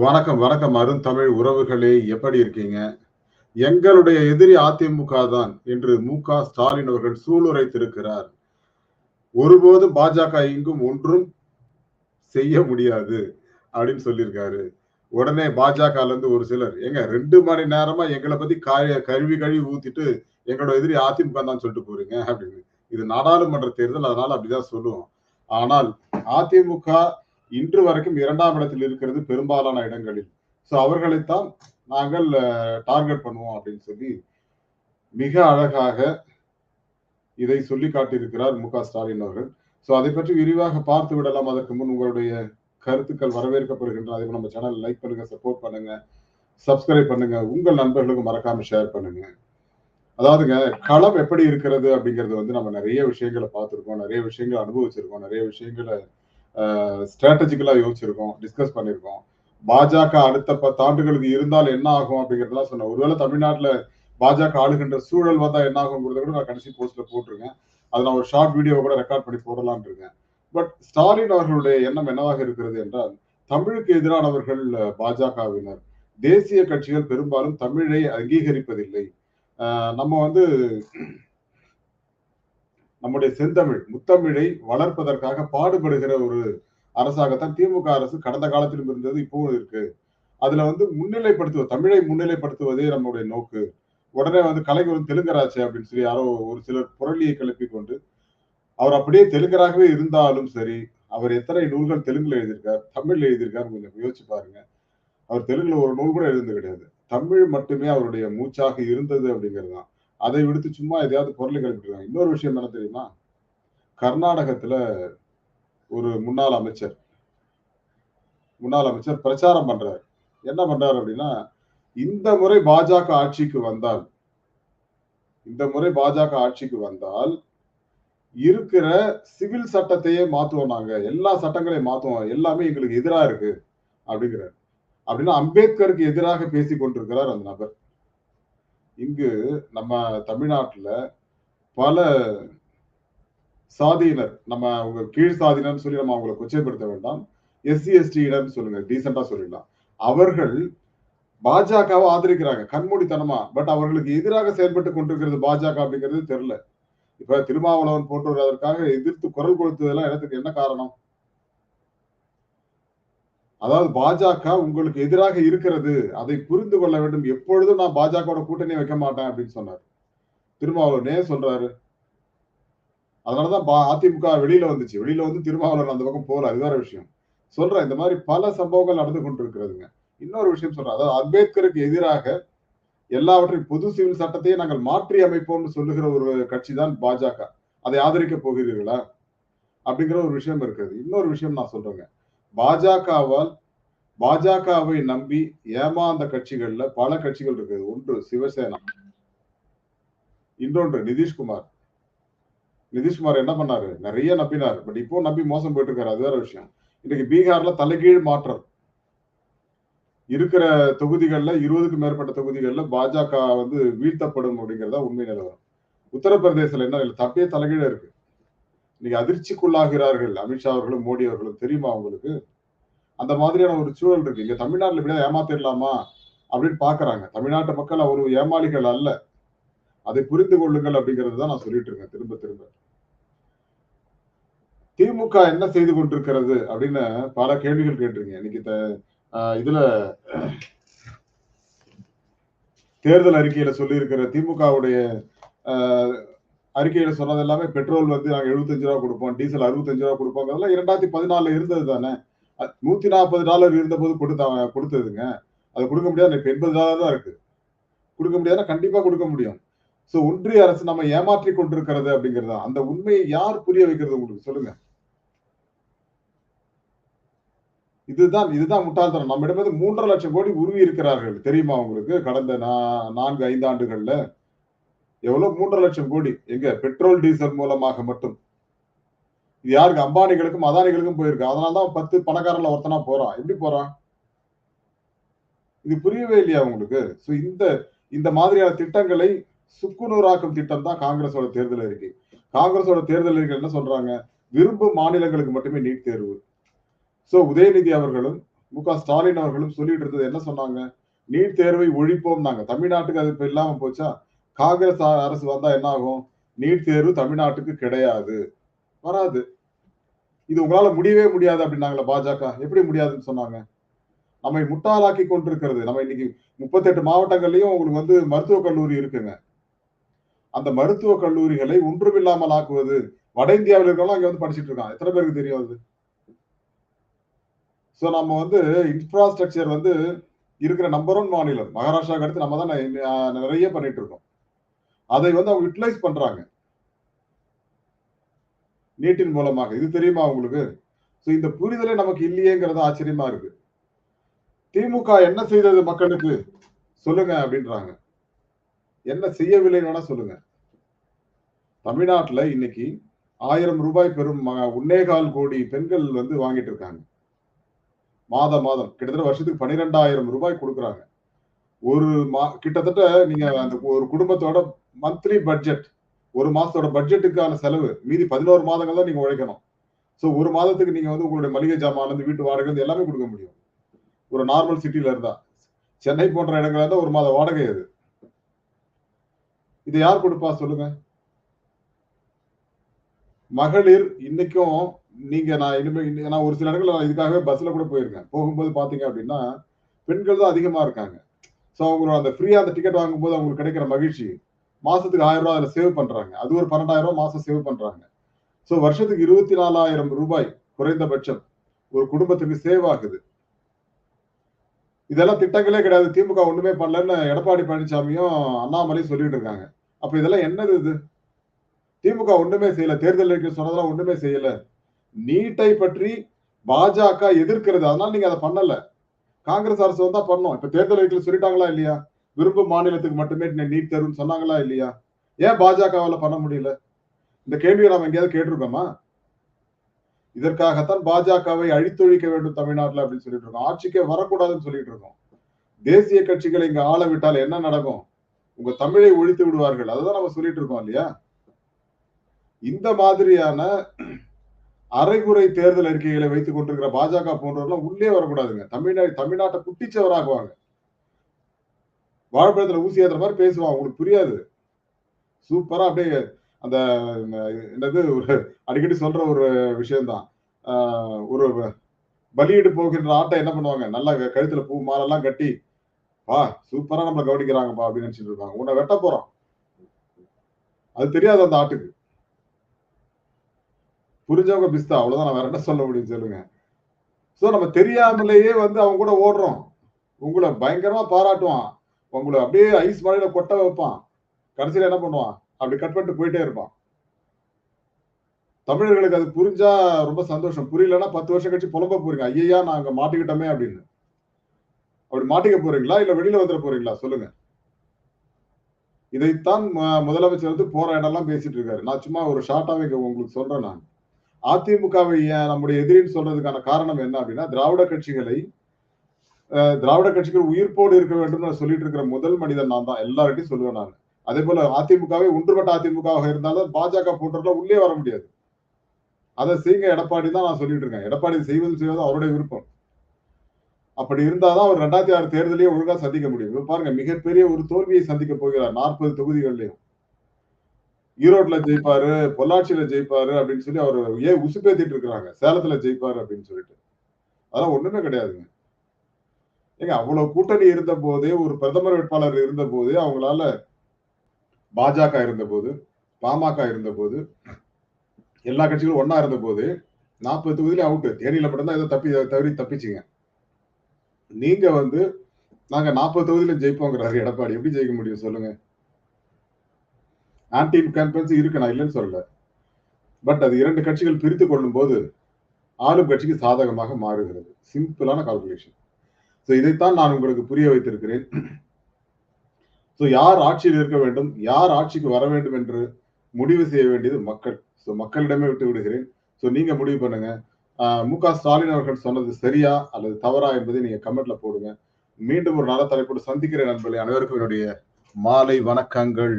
வணக்கம் வணக்கம். அருந்தமிழ் உறவுகளே எப்படி இருக்கீங்க? எங்களுடைய எதிரி அதிமுக தான் என்று மு க ஸ்டாலின் அவர்கள் சூளுரைத்திருக்கிறார். ஒருபோது பாஜக இங்கும் ஒன்றும் செய்ய முடியாது அப்படின்னு சொல்லியிருக்காரு. உடனே பாஜக இருந்து ஒரு சிலர் எங்க ரெண்டு மணி நேரமா எங்களை பத்தி காய கழுவி கழுவி ஊத்திட்டு எங்களோட எதிரி அதிமுக தான் சொல்லிட்டு போறீங்க? அப்படின்னு. இது நாடாளுமன்ற தேர்தல் அதனால அப்படிதான் சொல்லுவோம். ஆனால் அதிமுக இன்று வரைக்கும் இரண்டாம் இடத்தில் இருக்கிறது பெரும்பாலான இடங்களில். சோ அவர்களைத்தான் நாங்கள் டார்கெட் பண்ணுவோம் அப்படின்னு சொல்லி மிக அழகாக இதை சொல்லி காட்டியிருக்கிறார் மு க ஸ்டாலின் அவர்கள். சோ அதை பற்றி விரிவாக பார்த்து விடலாம். அதற்கு முன் உங்களுடைய கருத்துக்கள் வரவேற்கப்படுகின்றன. அதே நம்ம சேனல் லைக் பண்ணுங்க சப்போர்ட் பண்ணுங்க சப்ஸ்கிரைப் பண்ணுங்க உங்கள் நண்பர்களுக்கு மறக்காம ஷேர் பண்ணுங்க. அதாவதுங்க களம் எப்படி இருக்கிறது அப்படிங்கிறது வந்து நம்ம நிறைய விஷயங்களை பார்த்துருக்கோம் நிறைய விஷயங்களை அனுபவிச்சிருக்கோம் நிறைய விஷயங்களை ஸ்ட்ராட்டஜிக்கலா யோசிச்சிருக்கோம் டிஸ்கஸ் பண்ணியிருக்கோம் பாஜக அடுத்த பத்து ஆண்டுகளுக்கு இருந்தால் என்ன ஆகும் அப்படிங்கறதெல்லாம் சொன்னேன். ஒருவேளை தமிழ்நாட்டுல பாஜக ஆளுகின்ற சூழல் வந்தா என்ன ஆகுங்கிறத கூட நான் கடைசி போஸ்ட்ல போட்டிருக்கேன். அதை நான் ஒரு ஷார்ட் வீடியோ கூட ரெக்கார்ட் பண்ணி போடலான் இருக்கேன். பட் ஸ்டாலின் அவர்களுடைய எண்ணம் என்னவாக இருக்கிறது என்றால் தமிழுக்கு எதிரானவர்கள் பாஜகவினர். தேசிய கட்சிகள் பெரும்பாலும் தமிழை அங்கீகரிப்பதில்லை. நம்ம வந்து நம்முடைய செந்தமிழ் முத்தமிழை வளர்ப்பதற்காக பாடுபடுகிற ஒரு அரசாகத்தான் திமுக அரசு கடந்த காலத்திலும் இருந்தது இப்பவும் இருக்கு. அதுல வந்து முன்னிலைப்படுத்துவது தமிழை முன்னிலைப்படுத்துவதே நம்முடைய நோக்கு. உடனே வந்து கலைஞர் தெலுங்கராச்சு அப்படின்னு சொல்லி யாரோ ஒரு சிலர் புரளியை கிளப்பி கொண்டு அவர் அப்படியே தெலுங்கராகவே இருந்தாலும் சரி அவர் எத்தனை நூல்கள் தெலுங்குல எழுதியிருக்கார் தமிழ்ல எழுதியிருக்காரு கொஞ்சம் யோசிச்சு பாருங்க. அவர் தெலுங்குல ஒரு நூல் கூட எழுந்து கிடையாது. தமிழ் மட்டுமே அவருடைய மூச்சாக இருந்தது அப்படிங்கிறது தான் அதை விடுத்து சும்மா எதையாவது பொருளை கிளப்பிடுவாங்க இன்னொரு விஷயம் என்ன தெரியுமா? கர்நாடகத்துல ஒரு முன்னாள் அமைச்சர் முன்னாள் அமைச்சர் பிரச்சாரம் பண்றாரு. என்ன பண்றாரு அப்படின்னா இந்த முறை பாஜக ஆட்சிக்கு வந்தால் இந்த முறை பாஜக ஆட்சிக்கு வந்தால் இருக்கிற சிவில் சட்டத்தையே மாத்துவோம் நாங்க. எல்லா சட்டங்களையும் மாத்துவோம். எல்லாமே எங்களுக்கு எதிராக இருக்கு அப்படிங்கிறார். அப்படின்னா அம்பேத்கருக்கு எதிராக பேசி கொண்டிருக்கிறார் அந்த நபர். இங்கு நம்ம தமிழ்நாட்டுல பல சாதியினர் நம்ம அவங்க கீழ் சாதியினர்னு சொல்லி நம்ம அவங்களை கொச்சைப்படுத்த வேண்டாம். எஸ்சி எஸ்டியினர் சொல்லுங்க டீசெண்டா சொல்லிடலாம். அவர்கள் பாஜகவை ஆதரிக்கிறாங்க கண்மூடித்தனமா. பட் அவர்களுக்கு எதிராக செயல்பட்டு கொண்டிருக்கிறது பாஜக அப்படிங்கிறது தெரியல. இப்ப திருமாவளவன் போன்றவர் அதற்காக எதிர்த்து குரல் கொடுத்ததெல்லாம் இடத்துக்கு என்ன காரணம்? அதாவது பாஜக உங்களுக்கு எதிராக இருக்கிறது அதை புரிந்து கொள்ள வேண்டும். எப்பொழுதும் நான் பாஜகவோட கூட்டணி வைக்க மாட்டேன் அப்படின்னு சொன்னார். திருமாவளவனே சொல்றாரு? அதனாலதான் அதிமுக வெளியில வந்துச்சு. வெளியில வந்து திருமாவளவன் அந்த பக்கம் போகல. அது வேற விஷயம். சொல்றேன் இந்த மாதிரி பல சம்பவங்கள் நடந்து கொண்டிருக்கிறதுங்க. இன்னொரு விஷயம் சொல்றேன். அதாவது அம்பேத்கருக்கு எதிராக எல்லாவற்றையும் பொது சிவில் சட்டத்தையே நாங்கள் மாற்றி அமைப்போம்னு சொல்லுகிற ஒரு கட்சி தான் பாஜக. அதை ஆதரிக்க போகிறீர்களா? அப்படிங்கிற ஒரு விஷயம் இருக்குது இன்னொரு விஷயம் நான் சொல்றேங்க. பாஜகவால் பாஜகவை நம்பி ஏமாந்த கட்சிகள்ல பல கட்சிகள் இருக்குது ஒன்று சிவசேனா இன்னொன்று நிதிஷ்குமார். நிதிஷ்குமார் என்ன பண்ணாரு? நிறைய நம்பினார். பட் இப்போ நம்பி மோசம் போயிட்டு இருக்காரு அது வேற விஷயம். இன்னைக்கு பீகார்ல தலைகீழ் மாற்றம். இருக்கிற தொகுதிகள்ல இருபதுக்கு மேற்பட்ட தொகுதிகள்ல பாஜக வந்து வீழ்த்தப்படும் அப்படிங்கிறதா உண்மை நிலவரம். உத்தரப்பிரதேசல என்ன தப்பே தலைகீழ இருக்கு. இன்னைக்கு அதிர்ச்சிக்குள்ளாகிறார்கள். அமித்ஷா அவர்களும் மோடி அவர்களும் தெரியுமா அவங்களுக்கு அந்த மாதிரியான ஒரு சூழல் இருக்கு. இங்க தமிழ்நாட்டுல இப்படிதான் ஏமாத்திடலாமா அப்படின்னு பாக்குறாங்க. தமிழ்நாட்டு மக்கள் அவர் ஏமாளிகள் அல்ல. அதை புரிந்து கொள்ளுங்கள் அப்படிங்கிறது தான் நான் சொல்லிட்டு இருக்கேன். திரும்ப திரும்ப. திமுக என்ன செய்து கொண்டிருக்கிறது அப்படின்னு பல கேள்விகள் கேட்டிருக்கீங்க. இன்னைக்கு இதுல தேர்தல் அறிக்கையில சொல்லியிருக்கிற திமுகவுடைய அறிக்கையில சொன்னது எல்லாமே பெட்ரோல் வந்து நாங்க எழுபத்தஞ்சு ரூபா கொடுப்போம் டீசல் அறுபத்தஞ்சு ரூபா கொடுப்போம் அதெல்லாம் இரண்டாயிரத்தி பதினாலுல இருந்தது தானே. நூத்தி நாற்பது டாலர் இருந்த போது கொடுத்தா கொடுத்ததுங்க. அதை கொடுக்க முடியாது இப்ப எண்பது டாலர் தான் இருக்கு. கொடுக்க முடியாதுன்னா கண்டிப்பா கொடுக்க முடியும். சோ ஒன்றிய அரசு நம்ம ஏமாற்றி கொண்டிருக்கிறது அப்படிங்கிறது அந்த உண்மையை யார் புரிய வைக்கிறது உங்களுக்கு சொல்லுங்க. இதுதான் இதுதான் முட்டாள்தனம். நம்மிடமிருந்து மூன்றரை லட்சம் கோடி உருவி இருக்கிறார்கள். தெரியுமா உங்களுக்கு? கடந்த நான்கு ஐந்து ஆண்டுகள்ல. எவ்வளவு? மூன்றரை லட்சம் கோடி. எங்க? பெட்ரோல் டீசல் மூலமாக மட்டும். இது யாருக்கு? அம்பானிகளுக்கும் அதானிகளுக்கும் போயிருக்கு. அதனாலதான் பத்து பணக்காரன்ல ஒருத்தனா போறான். எப்படி போறான்? இது புரியவே இல்லையா உங்களுக்கு? சோ இந்த இந்த மாதிரியான திட்டங்களை சுக்குநூறாக்கும் திட்டம் தான் காங்கிரஸோட தேர்தல் அறிக்கை காங்கிரஸோட தேர்தல் அறிக்கை என்ன சொல்றாங்க? விரும்பும் மாநிலங்களுக்கு மட்டுமே நீட் தேர்வு. சோ உதயநிதி அவர்களும் மு க ஸ்டாலின் அவர்களும் சொல்லிட்டு இருந்தது என்ன சொன்னாங்க? நீட் தேர்வை ஒழிப்போம் நாங்க தமிழ்நாட்டுக்கு அது இப்போ இல்லாம போச்சா? காங்கிரஸ் அரசு வந்தா என்ன ஆகும் நீட் தேர்வு தமிழ்நாட்டுக்கு கிடையாது. வராது. இது உங்களால முடியவே முடியாது அப்படின்னாங்களா பாஜக. எப்படி முடியாதுன்னு சொன்னாங்க? நம்மை முட்டாளாக்கி கொண்டிருக்கிறது. நம்ம இன்னைக்கு முப்பத்தெட்டு மாவட்டங்கள்லயும் உங்களுக்கு வந்து மருத்துவக் கல்லூரி இருக்குங்க. அந்த மருத்துவக் கல்லூரிகளை ஒன்றுமில்லாமல் ஆக்குவது. வட இந்தியாவில் இருக்கவங்க அங்க வந்து படிச்சுட்டு இருக்கான் எத்தனை பேருக்கு தெரியும் அது? ஸோ நம்ம வந்து இன்ஃப்ராஸ்ட்ரக்சர் வந்து இருக்கிற நம்பர் ஒன் மாநிலம். மகாராஷ்டிராவுக்கு அடுத்து நம்ம தான் நிறைய பண்ணிட்டு இருக்கோம். அதை வந்து அவங்க யூட்டிலைஸ் பண்றாங்க. நீட்டின் மூலமாக. இது தெரியுமா உங்களுக்கு? ஸோ இந்த புரிதலே நமக்கு இல்லையேங்கிறது ஆச்சரியமா இருக்கு. திமுக என்ன செய்தது மக்களுக்கு? சொல்லுங்க அப்படின்றாங்க. என்ன செய்யவில்லைன்னு வேணா சொல்லுங்க. தமிழ்நாட்டில் இன்னைக்கு ஆயிரம் ரூபாய் பெறும் உன்னேகால் ஒன்னேகால் கோடி பெண்கள் வந்து வாங்கிட்டு இருக்காங்க. மாதம் மாதம். கிட்டத்தட்ட வருஷத்துக்கு பன்னிரெண்டாயிரம் ரூபாய் கொடுக்குறாங்க. ஒரு மா கிட்டத்தட்ட நீங்க அந்த ஒரு குடும்பத்தோட மந்த்லி பட்ஜெட் ஒரு மாசத்தோட பட்ஜெட்டுக்கான செலவு மீதி பதினோரு மாதங்கள் தான் நீங்க உழைக்கணும். ஸோ ஒரு மாதத்துக்கு நீங்க வந்து உங்களுடைய மளிகை ஜாமான்ல வீட்டு வாடகை எல்லாமே கொடுக்க முடியும். ஒரு நார்மல் சிட்டில இருந்தா. சென்னை போன்ற இடங்கள்ல இருந்தா ஒரு மாத வாடகை அது. இது யார் கொடுப்பா? சொல்லுங்க. மகளிர் இன்னைக்கும் நீங்க நான் இனிமே நான் ஒரு சில இடங்கள் இதுக்காகவே பஸ்ல கூட போயிருக்கேன். போகும்போது பாத்தீங்க அப்படின்னா பெண்கள் தான் அதிகமா இருக்காங்க. ஸோ அவங்களோட அந்த ஃப்ரீயா அந்த டிக்கெட் வாங்கும்போது அவங்களுக்கு கிடைக்கிற மகிழ்ச்சி. மாசத்துக்கு ஆயிரம் ரூபாய் அதில் சேவ் பண்றாங்க. அது ஒரு பன்னெண்டாயிரம் ரூபாய் மாசம் சேவ் பண்றாங்க. ஸோ வருஷத்துக்கு இருபத்தி நாலாயிரம் ரூபாய் குறைந்தபட்சம் ஒரு குடும்பத்துக்கு சேவ் ஆகுது. இதெல்லாம் திட்டங்களே கிடையாது. திமுக ஒண்ணுமே பண்ணலன்னு எடப்பாடி பழனிசாமியும் அண்ணாமலையும் சொல்லிட்டு இருக்காங்க. அப்ப இதெல்லாம் என்னது இது? திமுக ஒண்ணுமே செய்யல. தேர்தல் சொன்னதெல்லாம் ஒண்ணுமே செய்யல. நீட்டை பற்றி பாஜக எதிர்க்கிறது. அதனால நீங்க அதை பண்ணல. காங்கிரஸ் அரசு வந்தா பண்ணோம். இப்ப தேர்தல் அறிக்கையில் சொல்லிட்டாங்களா இல்லையா? விரும்பும் மாநிலத்துக்கு மட்டுமே நீட் தேர்வுன்னு சொன்னாங்களா இல்லையா? ஏன் பாஜகவால பண்ண முடியல? இந்த கேள்வியை நாம் எங்கேயாவது கேட்டிருக்கோமா? இதற்காகத்தான் பாஜகவை அழித்தொழிக்க வேண்டும் தமிழ்நாட்டில் அப்படின்னு சொல்லிட்டு இருக்கோம். ஆட்சிக்கே வரக்கூடாதுன்னு சொல்லிட்டு இருக்கோம். தேசிய கட்சிகளை இங்க ஆள விட்டால் என்ன நடக்கும்? உங்க தமிழை ஒழித்து விடுவார்கள். அதுதான் நம்ம சொல்லிட்டு இருக்கோம் இல்லையா? இந்த மாதிரியான அரைகுறை தேர்தல் அறிக்கைகளை வைத்துக் கொண்டிருக்கிற பாஜக போன்றவர்கள் உள்ளே வரக்கூடாதுங்க. தமிழ்நாடு தமிழ்நாட்டை குட்டிச்சவராகுவாங்க. வாழைப்பழத்துல ஊசி ஏத்துற மாதிரி பேசுவான். உங்களுக்கு புரியாது. சூப்பரா அப்படியே அந்த என்னது ஒரு அடிக்கடி சொல்ற ஒரு விஷயம்தான். ஒரு பலியிடு போகின்ற ஆட்டை என்ன பண்ணுவாங்க? நல்லா கழுத்துல பூ மாலெல்லாம் கட்டி வா சூப்பரா நம்மளை கவனிக்கிறாங்கப்பா அப்படின்னு நினைச்சிட்டு இருக்காங்க உன்னை வெட்ட போறோம் அது தெரியாது அந்த ஆட்டுக்கு. புரிஞ்சவங்க பிஸ்தா அவ்வளவுதான். நான் வேற என்ன சொல்ல முடியும்? சொல்லுங்க. ஸோ நம்ம தெரியாமலேயே வந்து அவங்க கூட ஓடுறோம். உங்களை பயங்கரமா பாராட்டுவான். உங்களை அப்படியே ஐஸ் மழையில கொட்ட வைப்பான். கடைசியில என்ன பண்ணுவான்? அப்படி கட் பண்ணிட்டு போயிட்டே இருப்பான். தமிழர்களுக்கு அது புரிஞ்சா ரொம்ப சந்தோஷம். புரியலன்னா பத்து வருஷம் கழிச்சு புலம்ப போறீங்க. ஐயா நாங்க மாட்டிக்கிட்டோமே அப்படின்னு. அப்படி மாட்டிக்க போறீங்களா? இல்ல வெளியில வந்துட போறீங்களா? சொல்லுங்க. இதைத்தான் ம- முதலமைச்சர் வந்து போற இடம்லாம் பேசிட்டு இருக்காரு. நான் சும்மா ஒரு ஷார்ட்டாவே உங்களுக்கு சொல்றேன் நான். அதிமுகவை ஏன் நம்முடைய எதிரின்னு சொல்றதுக்கான காரணம் என்ன அப்படின்னா திராவிட கட்சிகளை திராவிட கட்சிகள் உயிர்ப்போடு இருக்க வேண்டும் நான் சொல்லிட்டு இருக்கிற முதல் மனிதன் நான் தான். எல்லார்ட்டையும் சொல்லுவேன் நான். அதே போல அதிமுகவே ஒன்றுபட்ட அதிமுகவாக இருந்தாலும் பாஜக போன்றவர்கள் உள்ளே வர முடியாது. அதை செய்யுங்க எடப்பாடி தான் நான் சொல்லிட்டு இருக்கேன். எடப்பாடி செய்வது செய்வது அவருடைய விருப்பம். அப்படி இருந்தாதான் அவர் ரெண்டாயிரத்தி ஆறு தேர்தலையே ஒழுங்கா சந்திக்க முடியும். பாருங்க மிகப்பெரிய ஒரு தோல்வியை சந்திக்க போகிறார் நாற்பது தொகுதிகள்லையும். ஈரோட்ல ஜெயிப்பாரு பொள்ளாச்சியில ஜெயிப்பாரு அப்படின்னு சொல்லி அவர் ஏன் உசுப்பேத்திட்டு இருக்கிறாங்க? சேலத்துல ஜெயிப்பாரு அப்படின்னு சொல்லிட்டு. அதெல்லாம் ஒண்ணுமே கிடையாதுங்க. ஏங்க அவ்வளவு கூட்டணி இருந்த போது ஒரு பிரதமர் வேட்பாளர் இருந்த போது அவங்களால பாஜக இருந்த போது பாமக இருந்த போது எல்லா கட்சிகளும் ஒன்னா இருந்த போது நாற்பது தொகுதியில அவுட்டு தேனியில மட்டும்தான் ஏதோ தப்பி தவறி தப்பிச்சிங்க. நீங்க வந்து நாங்க நாற்பது தொகுதியில ஜெயிப்போங்கிறாரு எடப்பாடி. எப்படி ஜெயிக்க முடியும் சொல்லுங்க. ஆன்டி இன்கம்பன்சி இருக்கு நான் இல்லைன்னு சொல்லல. பட் அது இரண்டு கட்சிகள் பிரித்து கொள்ளும் போது ஆளும் கட்சிக்கு சாதகமாக மாறுகிறது. சிம்பிளான கால்குலேஷன் ஸோ இதைத்தான் நான் உங்களுக்கு புரிய வைத்திருக்கிறேன். ஸோ யார் ஆட்சியில் இருக்க வேண்டும்? யார் ஆட்சிக்கு வர வேண்டும் என்று முடிவு செய்ய வேண்டியது மக்கள். ஸோ மக்களிடமே விட்டு விடுகிறேன். ஸோ நீங்க முடிவு பண்ணுங்க. மு க ஸ்டாலின் அவர்கள் சொன்னது சரியா அல்லது தவறா என்பதை நீங்க கமெண்ட்ல போடுங்க. மீண்டும் ஒரு நல்ல தலைப்போடு சந்திக்கிறேன் நண்பர்களே. அனைவருக்கும் என்னுடைய மாலை வணக்கங்கள்.